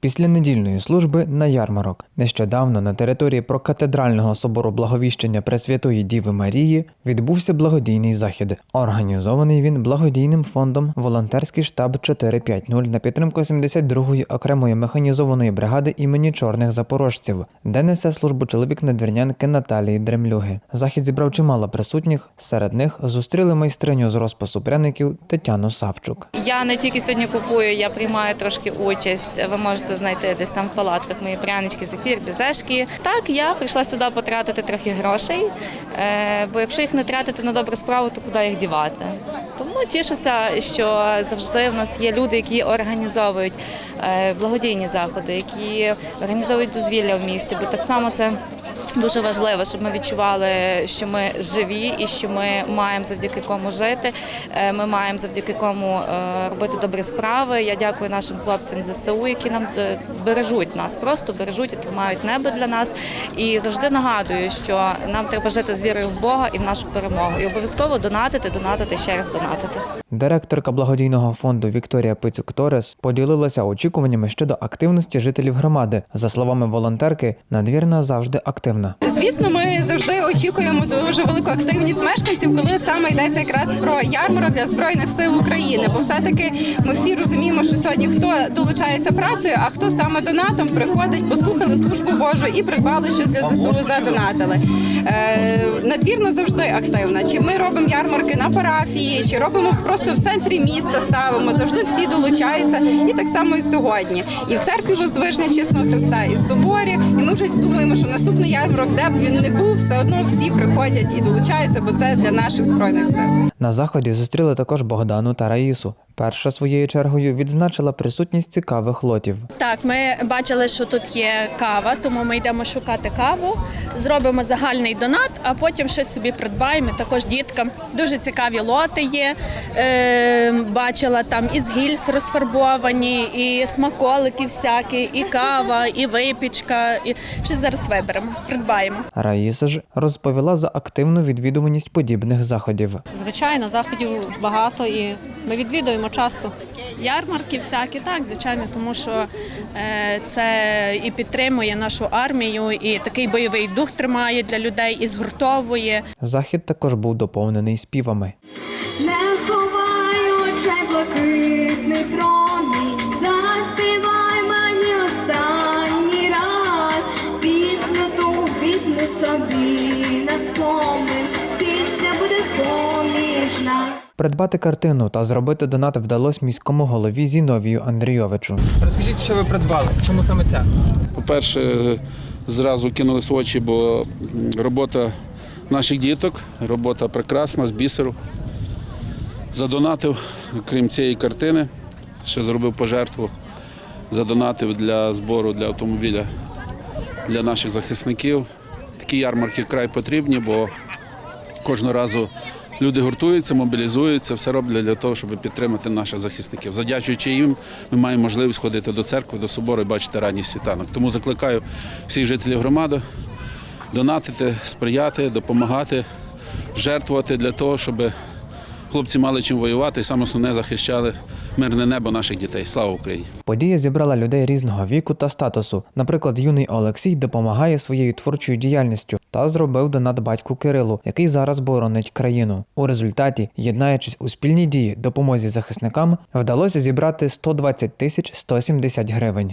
Після недільної служби на ярмарок нещодавно на території прокатедрального собору благовіщення Пресвятої Діви Марії відбувся благодійний захід. Організований він благодійним фондом Волонтерський штаб 450 на підтримку 72-ї окремої механізованої бригади імені чорних запорожців, де несе службу чоловік надвірнянки Наталії Дремлюги. Захід зібрав чимало присутніх. Серед них зустріли майстриню з розпису пряників Тетяну Савчук. Я не тільки сьогодні купую, я приймаю трошки участь. Ви можете знайти десь там в палатках мої прянички, зефір, бізешки. Так, я прийшла сюди потратити трохи грошей, е, бо якщо їх не тратити на добру справу, то куди їх дівати? Тому тішуся, що завжди в нас є люди, які організовують е, благодійні заходи, які організовують дозвілля в місті, бо так само це. Дуже важливо, щоб ми відчували, що ми живі і що ми маємо завдяки кому жити. Е, Ми маємо завдяки кому е, робити добрі справи. Я дякую нашим хлопцям ЗСУ, які нам е, бережуть нас, просто бережуть і тримають небо для нас. І завжди нагадую, що нам треба жити з вірою в Бога і в нашу перемогу. І обов'язково донатити, донатити, ще раз донатити. Директорка благодійного фонду Вікторія Пицюк Торес поділилася очікуваннями щодо активності жителів громади. За словами волонтерки, надвірна завжди активна. Звісно, ми завжди очікуємо дуже велику активність мешканців, коли саме йдеться якраз про ярмарок для збройних сил України. Бо все-таки ми всі розуміємо, що сьогодні хто долучається працею, а хто саме донатом приходить, послухали службу Божу і придбали щось для ЗСУ, задонатили. Е, надвірна завжди активна. Чи ми робимо ярмарки на парафії, чи робимо просто в центрі міста, ставимо завжди всі долучаються, і так само і сьогодні. І в церкві Воздвиження Чесного Христа, і в соборі. І ми вже думаємо, що наступний ярмарок, де б він не був, все одно всі приходять і долучаються, бо це для наших збройних сил. На заході зустріли також Богдану та Раїсу. Перша своєю чергою відзначила присутність цікавих лотів. Так, ми бачили, що тут є кава, тому ми йдемо шукати каву, зробимо загальний донат, а потім щось собі придбаємо. Також діткам дуже цікаві лоти є. Е, бачила там і з гільз розфарбовані, і смаколики всякі, і кава, і випічка. І щось зараз виберемо, придбаємо. Раїса ж розповіла за активну відвідуваність подібних заходів. Звичайно, заходів багато і ми відвідуємо часто. Ярмарки всякі, так, звичайно, тому що е, це і підтримує нашу армію, і такий бойовий дух тримає для людей, і згуртовує. Захід також був доповнений співами. Не ховай очей блакитний Придбати картину та зробити донат вдалося міському голові Зіновію Андрійовичу. Розкажіть, що ви придбали? Чому саме ця? По-перше, зразу кинулись в очі, бо робота наших діток, робота прекрасна, з бісеру. Задонатив, крім цієї картини, ще зробив пожертву, задонатив для збору для автомобіля для наших захисників. Такі ярмарки вкрай потрібні, бо кожного разу люди гуртуються, мобілізуються, все роблять для того, щоб підтримати наших захисників. Завдячуючи їм, ми маємо можливість ходити до церкви, до собору і бачити ранній світанок. Тому закликаю всіх жителів громади донатити, сприяти, допомагати, жертвувати для того, щоб хлопці мали чим воювати і саме основне захищали мирне небо наших дітей. Слава Україні! Подія зібрала людей різного віку та статусу. Наприклад, юний Олексій допомагає своєю творчою діяльністю та зробив донат батьку Кирилу, який зараз боронить країну. У результаті, єднаючись у спільній дії допомозі захисникам, вдалося зібрати 120 тисяч 170 гривень.